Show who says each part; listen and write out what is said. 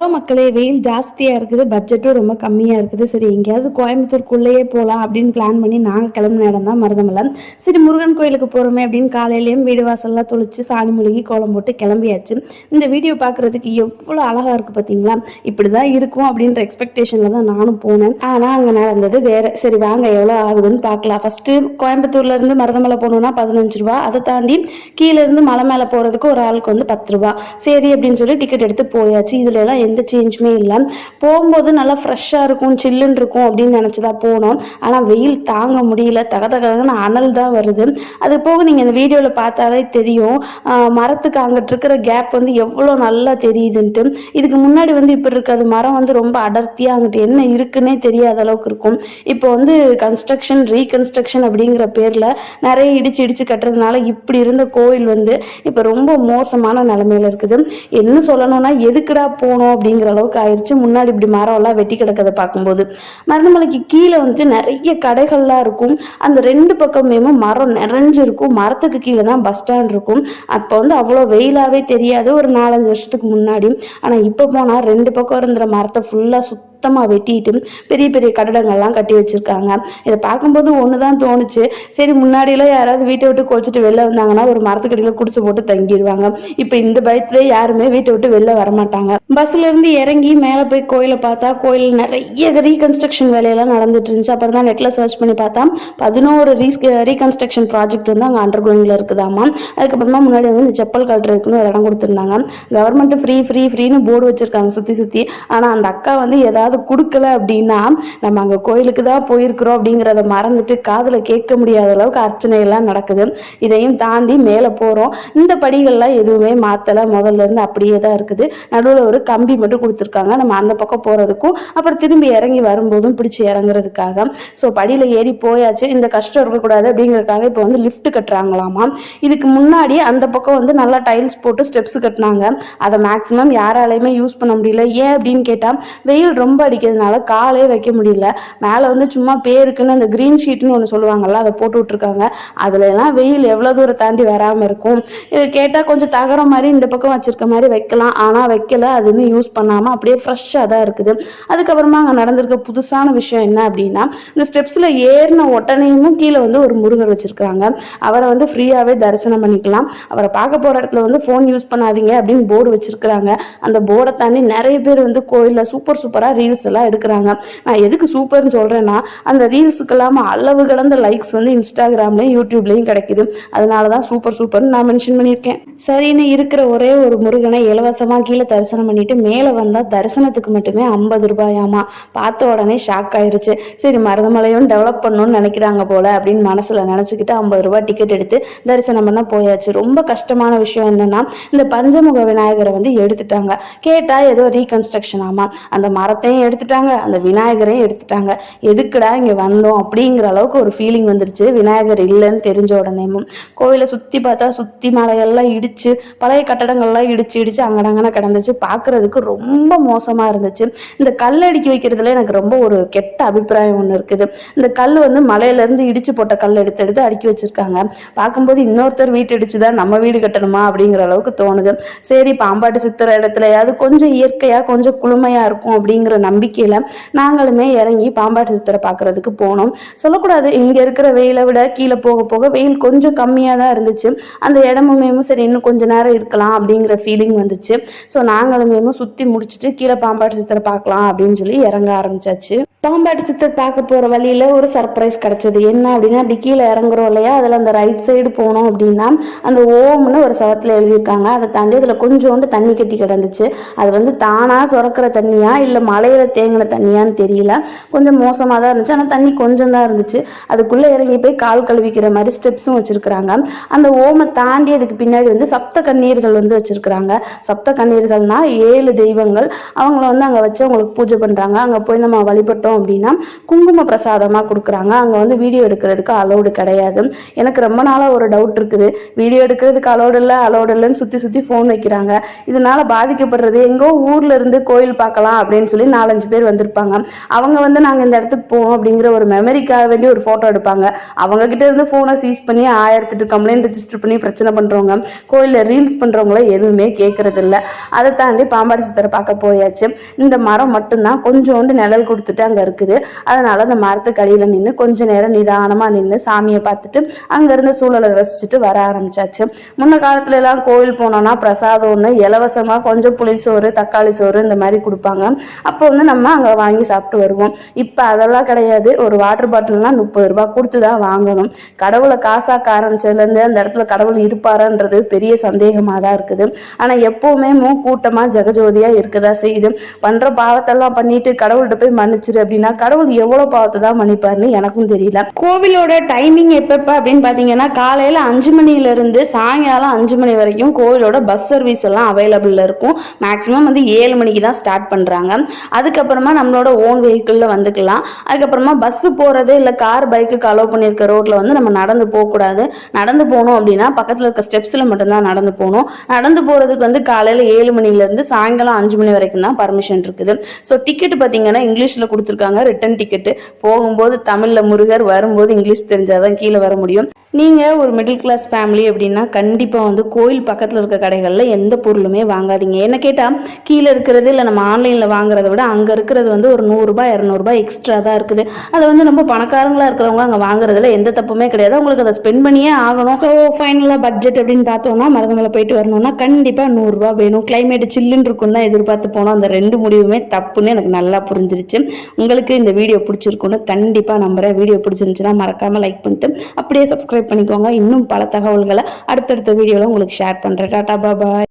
Speaker 1: Hello மக்களே வெயில் ஜாஸ்தியாக இருக்குது பட்ஜெட்டும் ரொம்ப கம்மியாக இருக்குது. சரி எங்கேயாவது கோயம்புத்தூருக்குள்ளேயே போகலாம் அப்படின்னு பிளான் பண்ணி நாங்கள் கிளம்பின இடம் தான் மருதமலை. சரி முருகன் கோயிலுக்கு போகிறோமே அப்படின்னு காலையிலேயும் வீடு வாசல்லாம் தொளிச்சு சாணி முழுகி கோலம் போட்டு கிளம்பியாச்சு. இந்த வீடியோ பார்க்குறதுக்கு எவ்வளோ அழகாக இருக்குது பார்த்தீங்களா இப்படி தான் இருக்கும் அப்படின்ற எக்ஸ்பெக்டேஷனில் தான் நானும் போனேன். ஆனால் அங்கே நடந்தது வேறு. சரி வாங்க எவ்வளோ ஆகுதுன்னு பார்க்கலாம். ஃபஸ்ட்டு கோயம்புத்தூர்லேருந்து மருதமலை போகணுன்னா பதினஞ்சு ரூபா. அதை தாண்டி கீழேருந்து மலை மேலே போகிறதுக்கு ஒரு ஆளுக்கு வந்து பத்து ரூபா. சரி அப்படின்னு சொல்லி டிக்கெட் எடுத்து போயாச்சு. இதுலலாம் எல்லாம் எந்த சேஞ்சுமே இல்லை. போகும்போது நல்லா ஃப்ரெஷ்ஷாக இருக்கும் சில்லுன்னு இருக்கும் அப்படின்னு நினச்சி தான் போனோம். ஆனால் வெயில் தாங்க முடியல. தக தகன்னு அனல் தான் வருது. அது போக நீங்கள் இந்த வீடியோவில் பார்த்தாலே தெரியும். மரத்துக்கு அங்கிட்டு இருக்கிற கேப் வந்து எவ்வளோ நல்லா தெரியுதுன்ட்டு. இதுக்கு முன்னாடி வந்து இப்படி இருக்காது. மரம் வந்து ரொம்ப அடர்த்தியாக அங்கிட்டு என்ன இருக்குன்னே தெரியாத அளவுக்கு இருக்கும். இப்போ வந்து கன்ஸ்ட்ரக்ஷன் ரீகன்ஸ்ட்ரக்ஷன் அப்படிங்கிற பேரில் நிறைய இடிச்சு இடிச்சு கட்டுறதுனால இப்படி இருந்த கோயில் வந்து இப்போ ரொம்ப மோசமான நிலமையில இருக்குது. என்ன சொல்லணும்னா எதுக்குடா போனோம் அப்படிங்கிற அளவுக்கு ஆயிடுச்சு முன்னாடி இப்படி மரம் எல்லாம் வெட்டி கிடக்கதை பார்க்கும்போது மருதமலைக்கு கீழே வந்துட்டு நிறைய கடைகள்லாம் இருக்கும். அந்த ரெண்டு பக்கமே மரம் நிறைஞ்சிருக்கும். மரத்துக்கு கீழே தான் பஸ் ஸ்டாண்ட் இருக்கும். அப்போ வந்து அவ்வளோ வெயிலாகவே தெரியாது. ஒரு நாலஞ்சு வருஷத்துக்கு முன்னாடி. ஆனால் இப்போ போனால் ரெண்டு பக்கம் இருந்த மரத்தை ஃபுல்லாக சுத்த சுத்தமாக வெட்டிட்டு பெரிய பெரிய கட்டடங்கள்லாம் கட்டி வச்சுருக்காங்க. இதை பார்க்கும்போது ஒன்று தான் தோணுச்சு. சரி முன்னாடியெல்லாம் யாராவது வீட்டை விட்டு குளிச்சுட்டு வெளில வந்தாங்கன்னா ஒரு மரத்துக்கடியில் குடிச்சு போட்டு தங்கிடுவாங்க இப்போ இந்த பயத்துலேயே யாருமே வீட்டை விட்டு வெளில வரமாட்டாங்க. பஸ்ல இருந்து இறங்கி மேலே போய் கோயிலை பார்த்தா கோயில் நிறைய ரீகன்ஸ்ட்ரக்ஷன் வேலையெல்லாம் நடந்துட்டு இருந்துச்சு. அப்புறம் தான் நெட்டில் சர்ச் பண்ணி பார்த்தா பதினோரு ரீஸ் ரீகன்ஸ்ட்ரக்ஷன் ப்ராஜெக்ட் வந்து அங்கே அண்டர் கோயிங்கில் இருக்குதாமா அதுக்கப்புறமா முன்னாடி வந்து இந்த செப்பல் கட்டுறதுக்குன்னு ஒரு இடம் கொடுத்துருந்தாங்க. கவர்மெண்ட் ஃப்ரீ ஃப்ரீ ஃப்ரீன்னு போர்டு வச்சிருக்காங்க சுற்றி சுற்றி ஆனால் அந்த அக்கா வந்து ஏதாவது ஏதாவது கொடுக்கல அப்படின்னா நம்ம அங்கே கோயிலுக்கு தான் போயிருக்கிறோம் அப்படிங்கிறத மறந்துட்டு காதில் கேட்க முடியாத அளவுக்கு அர்ச்சனை எல்லாம் நடக்குது. இதையும் தாண்டி மேலே போகிறோம் இந்த படிகள்லாம் எதுவுமே மாற்றலை முதல்ல இருந்து அப்படியே தான் இருக்குது. நடுவில் ஒரு கம்பி மட்டும் கொடுத்துருக்காங்க. நம்ம அந்த பக்கம் போகிறதுக்கும் அப்புறம் திரும்பி இறங்கி வரும்போதும் பிடிச்சி இறங்குறதுக்காக. ஸோ படியில் ஏறி போயாச்சு. இந்த கஷ்டம் இருக்கக்கூடாது அப்படிங்கிறதுக்காக இப்போ வந்து லிஃப்ட் கட்டுறாங்களாமா? இதுக்கு முன்னாடி அந்த பக்கம் வந்து நல்லா டைல்ஸ் போட்டு ஸ்டெப்ஸ் கட்டினாங்க. அதை மேக்ஸிமம் யாராலையுமே யூஸ் பண்ண முடியல. ஏன் அப்படின்னு கேட்டால் வெயில் ரொம்ப ரொம்ப அடிக்கிறதுனால காலே வைக்க முடியல. மேலே வந்து சும்மா பேருக்குன்னு அந்த க்ரீன் ஷீட்னு ஒன்று சொல்லுவாங்கல்ல அதை போட்டு விட்ருக்காங்க அதுல எல்லாம் வெயில் எவ்வளோ தூரம் தாண்டி வராமல் இருக்கும். இது கேட்டால் கொஞ்சம் தகர மாதிரி இந்த பக்கம் வச்சுருக்க மாதிரி வைக்கலாம். ஆனால் வைக்கல அதுன்னு யூஸ் பண்ணாமல் அப்படியே ஃப்ரெஷ்ஷாக தான் இருக்குது. அதுக்கப்புறமா அங்கே நடந்திருக்க புதுசான விஷயம் என்ன அப்படின்னா இந்த ஸ்டெப்ஸில் ஏறின உடனேயும் கீழே வந்து ஒரு முருகர் வச்சுருக்காங்க அவரை வந்து ஃப்ரீயாகவே தரிசனம் பண்ணிக்கலாம். அவரை பார்க்க போகிற இடத்துல வந்து ஃபோன் யூஸ் பண்ணாதீங்க அப்படின்னு போர்டு வச்சிருக்கிறாங்க. அந்த போர்டை தாண்டி நிறைய பேர் வந்து கோயிலில் சூப்பர் சூப்பராக ரீல்ஸ் எல்லாம் எடுக்கிறாங்க. நான் எதுக்கு சூப்பர்னு சொல்கிறேன்னா அந்த ரீல்ஸுக்கெல்லாம் அளவு கடந்த லைக்ஸ் வந்து இன்ஸ்டாகிராம்லையும் யூடியூப்லையும் கிடைக்குது. அதனால தான் சூப்பர் சூப்பர்னு நான் மென்ஷன் பண்ணியிருக்கேன். சரின்னு இருக்கிற ஒரே ஒரு முருகனை இலவசமாக கீழே தரிசனம் பண்ணிட்டு மேலே வந்தால் தரிசனத்துக்கு மட்டுமே ஐம்பது ரூபாயாமா? பார்த்த உடனே ஷாக் ஆயிருச்சு. சரி மருதமலையும் டெவலப் பண்ணணும்னு நினைக்கிறாங்க போல அப்படின்னு மனசில் நினச்சிக்கிட்டு ஐம்பது ரூபாய் டிக்கெட் எடுத்து தரிசனம் பண்ண போயாச்சு. ரொம்ப கஷ்டமான விஷயம் என்னன்னா இந்த பஞ்சமுக விநாயகரை வந்து எடுத்துட்டாங்க. கேட்டால் ஏதோ ரீகன்ஸ்ட்ரக்ஷன் ஆமா. அந்த மரத்தையும் எடுத்துட்டாங்க. அந்த விநாயகரையும் எடுத்துட்டாங்க. எதுக்குடா இங்கே வந்தோம் அப்படிங்கிற அளவுக்கு ஒரு ஃபீலிங் வந்துருச்சு. விநாயகர் இல்லைன்னு தெரிஞ்ச உடனேமும் கோவிலை சுற்றி பார்த்தா சுற்றி மலைகள்லாம் இடிச்சு பழைய கட்டடங்கள்லாம் இடிச்சு இடிச்சு அங்கடங்கன கிடந்துச்சு. பார்க்கறதுக்கு ரொம்ப மோசமாக இருந்துச்சு. இந்த கல் அடுக்கி வைக்கிறதுல எனக்கு ரொம்ப ஒரு கெட்ட அபிப்பிராயம் ஒன்று இருக்குது. இந்த கல் வந்து மலையிலேருந்து இடிச்சு போட்ட கல் எடுத்து எடுத்து அடுக்கி வச்சிருக்காங்க. பார்க்கும்போது இன்னொருத்தர் வீட்டு இடிச்சு தான் நம்ம வீடு கட்டணுமா அப்படிங்கிற அளவுக்கு தோணுது. சரி பாம்பாட்டு சித்திர இடத்துலயாவது கொஞ்சம் இயற்கையாக கொஞ்சம் குளுமையாக இருக்கும் அப்படிங்கிற நம்பிக்கையில் நாங்களுமே இறங்கி பாம்பாட்டு சித்தரை பார்க்கறதுக்கு போனோம். சொல்லக்கூடாது இங்கே இருக்கிற வெயிலை விட கீழே போக போக வெயில் கொஞ்சம் கம்மியாக தான் இருந்துச்சு. அந்த இடமுமே சரி இன்னும் கொஞ்ச நேரம் இருக்கலாம் அப்படிங்கிற ஃபீலிங் வந்துச்சு. ஸோ நாங்களுமே சுற்றி முடிச்சுட்டு கீழே பாம்பாட்டு சித்தரை பார்க்கலாம் அப்படின்னு சொல்லி இறங்க ஆரம்பிச்சாச்சு. பாம்பாட்டு சித்தர் பார்க்க போகிற வழியில் ஒரு சர்ப்ரைஸ் கிடச்சிது. என்ன அப்படின்னா அப்படி கீழே இறங்குறோம் இல்லையா? அதில் அந்த ரைட் சைடு போனோம் அப்படின்னா அந்த ஓம்னு ஒரு சவத்தில் எழுதியிருக்காங்க. அதை தாண்டி அதில் கொஞ்சோண்டு தண்ணி கட்டி கிடந்துச்சு. அது வந்து தானாக சுரக்கிற தண்ணியா இல்லை மலையில் தேங்கின தண்ணியான்னு தெரியல. கொஞ்சம் மோசமாக தான் இருந்துச்சு. ஆனால் தண்ணி கொஞ்சம் தான் இருந்துச்சு. அதுக்குள்ளே இறங்கி போய் கால் கழுவிக்கிற மாதிரி ஸ்டெப்ஸும் வச்சுருக்குறாங்க. அந்த ஓமை தாண்டி அதுக்கு பின்னாடி வந்து சப்த கண்ணீர்கள் வந்து வச்சுருக்குறாங்க. சப்த கண்ணீர்கள்னால் ஏழு தெய்வங்கள். அவங்கள வந்து அங்கே வச்சு அவங்களுக்கு பூஜை பண்ணுறாங்க அங்கே போய் நம்ம வழிபட்டோம் அப்படின்னா குங்கும பிரசாதமாக கொடுக்குறாங்க. அங்கே வந்து வீடியோ எடுக்கிறதுக்கு அலோடு கிடையாது. எனக்கு ரொம்ப நாளாக ஒரு டவுட் இருக்குது. வீடியோ எடுக்கிறதுக்கு அலோடு இல்லை அலோடு இல்லைன்னு சுற்றி சுற்றி ஃபோன் வைக்கிறாங்க. இதனால பாதிக்கப்படுறது எங்கோ ஊரில் இருந்து கோயில் பார்க்கலாம் அப்படின்னு சொல்லி நாலஞ்சு பேர் வந்திருப்பாங்க. அவங்க வந்து நாங்கள் இந்த இடத்துக்கு போவோம் அப்படிங்கிற ஒரு மெமரிக்காக வேண்டி ஒரு ஃபோட்டோ எடுப்பாங்க. அவங்க கிட்ட இருந்து ஃபோனை சீஸ் பண்ணி ஆயிரத்தெட்டு கம்ப்ளைண்ட் ரெஜிஸ்டர் பண்ணி பிரச்சனை பண்ணுறவங்க கோயிலில் ரீல்ஸ் பண்ணுறவங்கள எதுவுமே கேட்கறதில்ல அதை தாண்டி பாம்பாடி சித்தரை பார்க்க போயாச்சு. இந்த மரம் மட்டும்தான் கொஞ்சோண்டு நிழல் கொடுத்துட்டு அங்கே இருக்குது. அதனால அந்த மரத்துக்கு அடியில் நின்று கொஞ்ச நேரம் நிதானமாக நின்று சாமியை பார்த்துட்டு அங்கேருந்து சூழலை ரசிச்சுட்டு வர ஆரம்பிச்சாச்சு. முன்ன காலத்துல எல்லாம் கோவில் போனோம்னா பிரசாதம் ஒன்று இலவசமாக கொஞ்சம் புளிசோறு தக்காளி சோறு இந்த மாதிரி கொடுப்பாங்க. அப்போ வந்து நம்ம அங்கே வாங்கி சாப்பிட்டு வருவோம். இப்போ அதெல்லாம் கிடையாது. ஒரு வாட்டர் பாட்டில்னா முப்பது ரூபா கொடுத்து தான் வாங்கணும். கடவுளை காசாக்க ஆரம்பிச்சதுலேருந்து அந்த இடத்துல கடவுள் இருப்பாரான்றது பெரிய சந்தேகமாக தான் இருக்குது. ஆனால் எப்போவுமே மூ கூட்டமாக ஜெகஜோதியாக இருக்குதா செய்யுது. பண்ணுற பாவத்தெல்லாம் பண்ணிட்டு கடவுள்கிட்ட போய் மன்னிச்சிரு அப்படின்னா கடவுள் எவ்வளோ பாவத்தை தான் மன்னிப்பார்னு எனக்கும் தெரியல. கோவிலோட டைமிங் எப்பப்ப அப்படின்னு பார்த்தீங்கன்னா காலையில் அஞ்சு மணிலேருந்து சாயங்காலம் அஞ்சு மணி வரைக்கும் கோவிலோட பஸ் சர்வீஸ் எல்லாம் அவைலபிளில் இருக்கும். மேக்ஸிமம் வந்து ஏழு மணிக்கு தான் ஸ்டார்ட் பண்ணுறாங்க அதுக்கப்புறமா நம்மளோட ஓன் வெஹிக்கிளில் வந்துக்கலாம். அதுக்கப்புறமா பஸ்ஸு போகிறது இல்லை கார் பைக்குக்கு அலோவ் பண்ணியிருக்க ரோட்டில் வந்து நம்ம நடந்து போகக்கூடாது. நடந்து போகணும் அப்படின்னா பக்கத்தில் இருக்க ஸ்டெப்ஸில் மட்டும்தான் நடந்து போகணும். நடந்து போகிறதுக்கு வந்து காலையில் ஏழு மணிலேருந்து சாயங்காலம் அஞ்சு மணி வரைக்கும் தான் பர்மிஷன் இருக்குது. ஸோ டிக்கெட் பார்த்தீங்கன்னா இங்கிலீஷில் கொடுத்துருக்காங்க. ரிட்டன் டிக்கெட்டு போகும்போது தமிழில் முருகர் வரும்போது இங்கிலீஷ் தெரிஞ்சாதான் கீழே வர முடியும். நீங்கள் ஒரு மிடில் கிளாஸ் ஃபேமிலி அப்படின்னா கண்டிப்பாக வந்து கோயில் பக்கத்தில் இருக்க கடைகளில் எந்த பொருளுமே வாங்காதீங்க. என்ன கேட்டால் கீழே இருக்கிறது இல்லை நம்ம ஆன்லைனில் வாங்குறத விட அங்கே இருக்கிறது வந்து ஒரு நூறுரூபா இரநூறுபா எக்ஸ்ட்ரா தான் இருக்குது. அதை வந்து நம்ம பணக்காரங்களாக இருக்கிறவங்க அங்கே வாங்குறதுல எந்த தப்புமே கிடையாது. உங்களுக்கு அதை ஸ்பெண்ட் பண்ணியே ஆகணும். ஸோ ஃபைனலாக பட்ஜெட் அப்படின்னு பார்த்தோம்னா மருதமலை போயிட்டு வரணும்னா கண்டிப்பாக நூறுரூவா வேணும். கிளைமேட் சில்லுன்னு இருக்கும் தான் எதிர்பார்த்து போனோம். அந்த ரெண்டு முடிவுமே தப்புன்னு எனக்கு நல்லா புரிஞ்சிருச்சு. உங்களுக்கு இந்த வீடியோ பிடிச்சிருக்குன்னு கண்டிப்பாக நம்புகிறேன் வீடியோ பிடிச்சிருந்துச்சுன்னா மறக்காமல் லைக் பண்ணிட்டு அப்படியே சப்ஸ்கிரைப் பண்ணிக்கோங்க. இன்னும் பல தகவல்களை அடுத்தடுத்த வீடியோவில் உங்களுக்கு ஷேர் பண்ணுறேன் டாட்டா பாபாய்